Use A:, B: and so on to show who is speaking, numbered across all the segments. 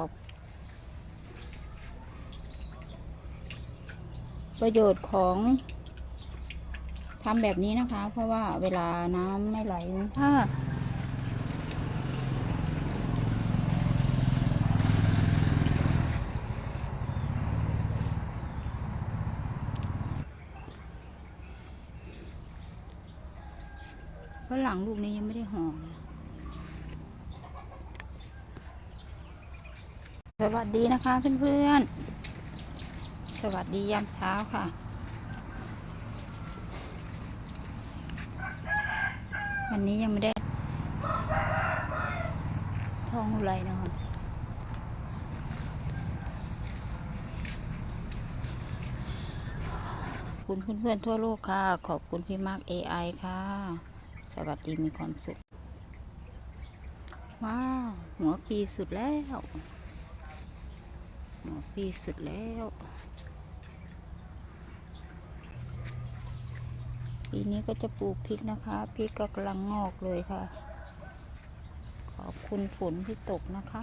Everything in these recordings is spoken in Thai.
A: อบประโยชน์ของทำแบบนี้นะคะ เพราะว่าเวลาน้ำไม่ไหลถ้าเพราะหลังลูกนี้ยังไม่ได้ห่อเลย สวัสดีนะคะเพื่อนๆ สวัสดียามเช้าค่ะ วันนี้ยังไม่ได้ท้องอะไรนะคะคุณเพื่อนๆทั่วโลกค่ะ ขอบคุณพี่มาร์ก AI ค่ะ สวัสดีมีความสุข ว้าว หัวปีสุดแล้ว หัวปีสุดแล้ว ปีนี้ก็จะปลูกพริกนะคะพริกก็กำลังงอกเลยค่ะ ขอบคุณฝนที่ตกนะคะ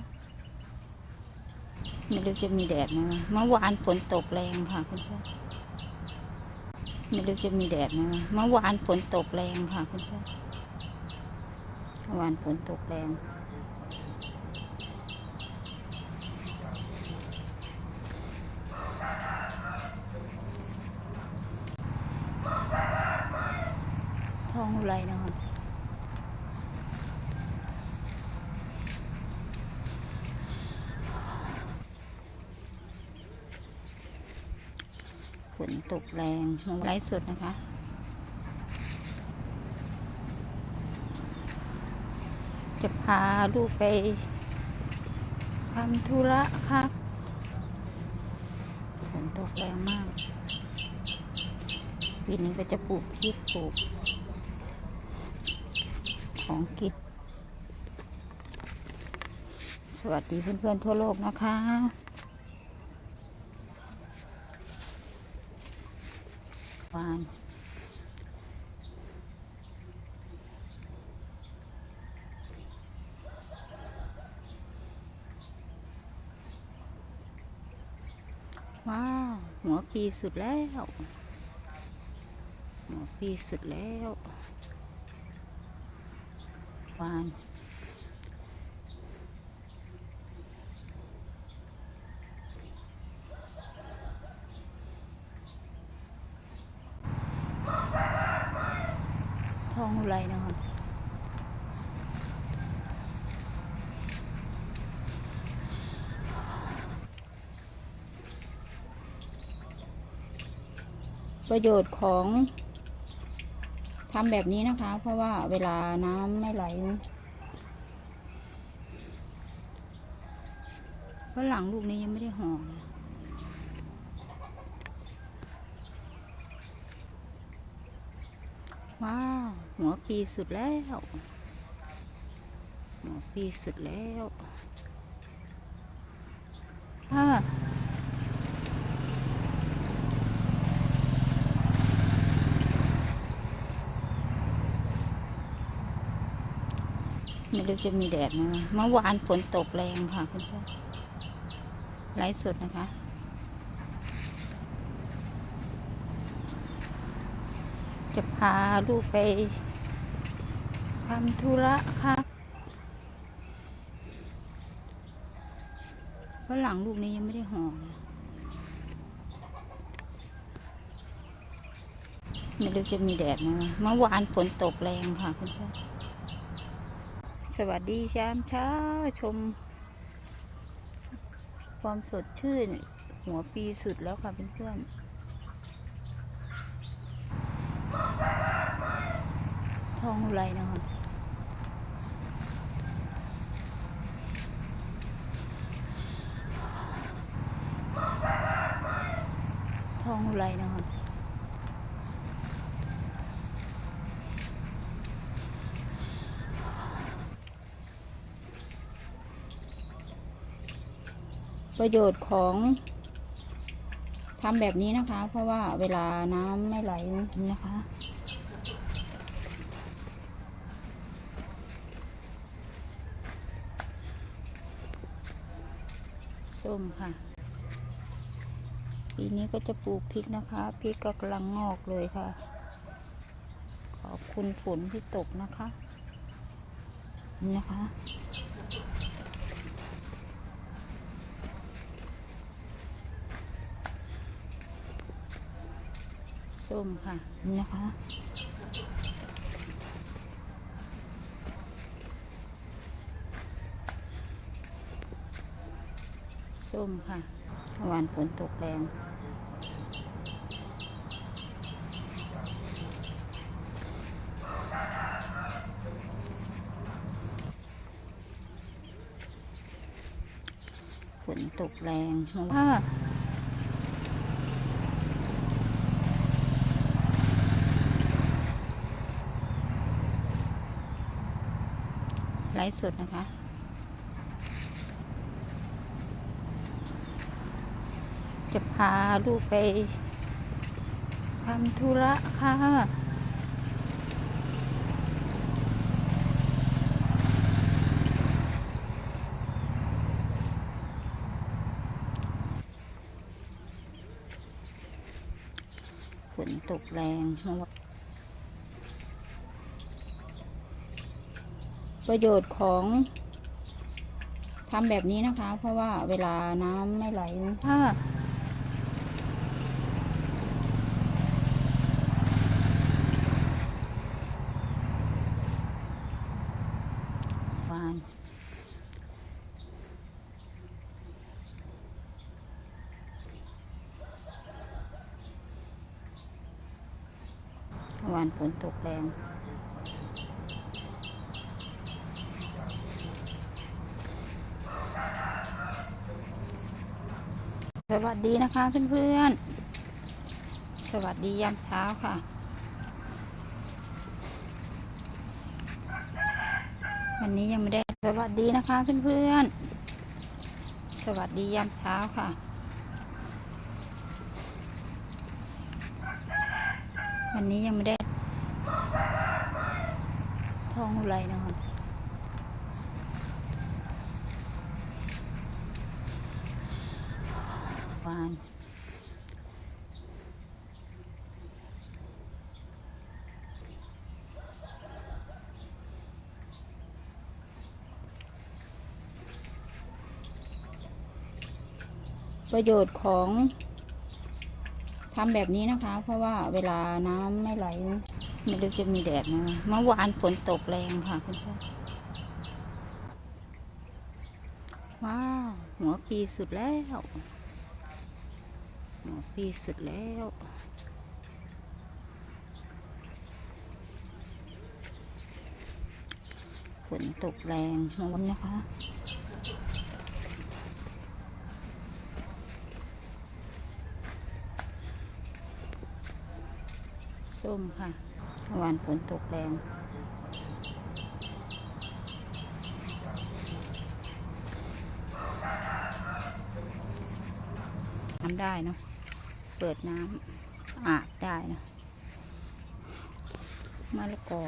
A: ไม่รู้จะมีแดดไหมเมื่อวานฝนตกแรงค่ะคุณพ่อไม่รู้จะมีแดดไหมเมื่อวานฝนตกแรงค่ะคุณพ่อเมื่อวานฝนตกแรง ไรนะคะฝนตกแรงมองไลฟ์สดนะคะ จะพาลูกไปทำธุระค่ะฝนตกแรงมากปีนี้ก็จะปลูกพริกปลูก ของกินสวัสดีเพื่อนๆทั่วโลกนะคะวานว้าว หัวปีสุดแล้ว หัวปีสุดแล้ววานท้องไรนะคะประโยชน์ของ ทำแบบนี้นะคะ เพราะว่าเวลาน้ำไม่ไหลเพราะหลังลูกนี้ยังไม่ได้ห่อเลยว้าวหัวปีสุดแล้ว หัวปีสุดแล้วถ้า รู้จะมีแดดไหมเมื่อวานฝนตกแรงค่ะคุณพ่อไลฟ์สดนะคะ จะพาลูกไปทำธุระค่ะเพราะหลังลูกนี้ยังไม่ได้ห่อเลยไม่รู้จะมีแดดไหมเมื่อวานฝนตกแรงค่ะคุณพ่อ สวัสดีชามเช้าชม ความสดชื่น หัวปีสุดแล้วค่ะเพื่อนๆท้องไรนะคะทองไรนะคะ ประโยชน์ของทำแบบนี้นะคะ เพราะว่าเวลาน้ำไม่ไหลนะคะ ส้มค่ะ ปีนี้ก็จะปลูกพริกนะคะ พริกก็กำลังงอกเลยค่ะ ขอบคุณฝนที่ตกนะคะนี่นะคะ ส้มค่ะนี่นะคะส้มค่ะเมื่อวานฝนตกแรงฝนตกแรงเมื่อวา ไลฟ์สดนะคะ จะพาลูกไปทำธุระค่ะ ฝนตกแรงมาน ประโยชน์ของทำแบบนี้นะคะ เพราะว่าเวลาน้ำไม่ไหลถ้าวานวานฝนตกแรง สวัสดีนะคะเพื่อนๆ สวัสดียามเช้าค่ะ วันนี้ยังไม่ได้ สวัสดีนะคะเพื่อนๆ สวัสดียามเช้าค่ะ วันนี้ยังไม่ได้ ท้องอะไรนะคะวาน ประโยชน์ของทำแบบนี้นะคะ เพราะว่าเวลาน้ำไม่ไหลไม่รู้จะมีแดดนะเมื่อวานฝนตกแรงค่ะคุณพ่อว้าวหัวปีสุดแล้วหัวปีสุดแล้วฝนตกแรงเมื่อวันนะคะ มค่ะเมื่อวานฝนตกแรงน้ำได้เนาะ เปิดน้ำอาบได้นะมะละกอ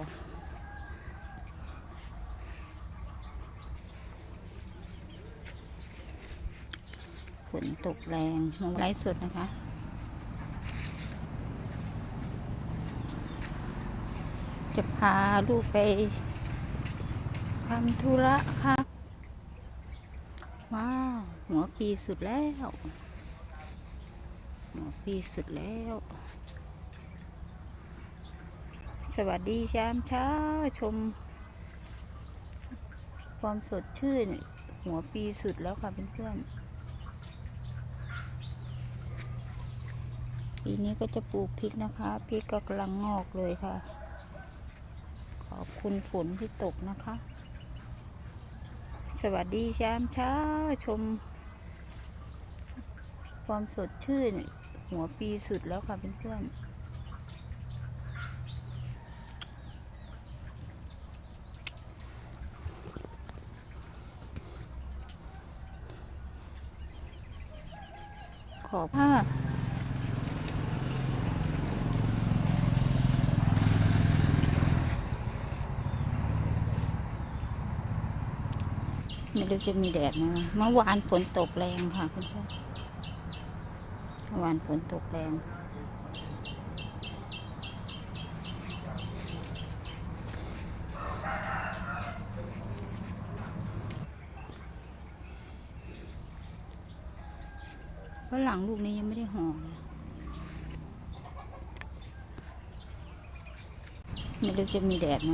A: ฝนตกแรงมองไลฟ์สดนะคะ จะพาลูกไปทำธุระค่ะว้าวหัวปีสุดแล้ว หัวปีสุดแล้ว สวัสดีชามเช้าชม ความสดชื่น หัวปีสุดแล้วค่ะเพื่อนๆปีนี้ก็จะปลูกพริกนะคะพริกก็กำลังงอกเลยค่ะ คุณฝนที่ตกนะคะ สวัสดีชามเช้าชม ความสดชื่น หัวปีสุดแล้วค่ะเพื่อนๆขอผ้า ไม่ ไม่ รู้จะมีแดดไหมเมื่อวานฝนตกแรงค่ะคุณพ่อเมื่อวานฝนตกแรงเพราะหลังลูกนี้ยังไม่ได้ห่อเลยไม่รู้จะมีแดดไหม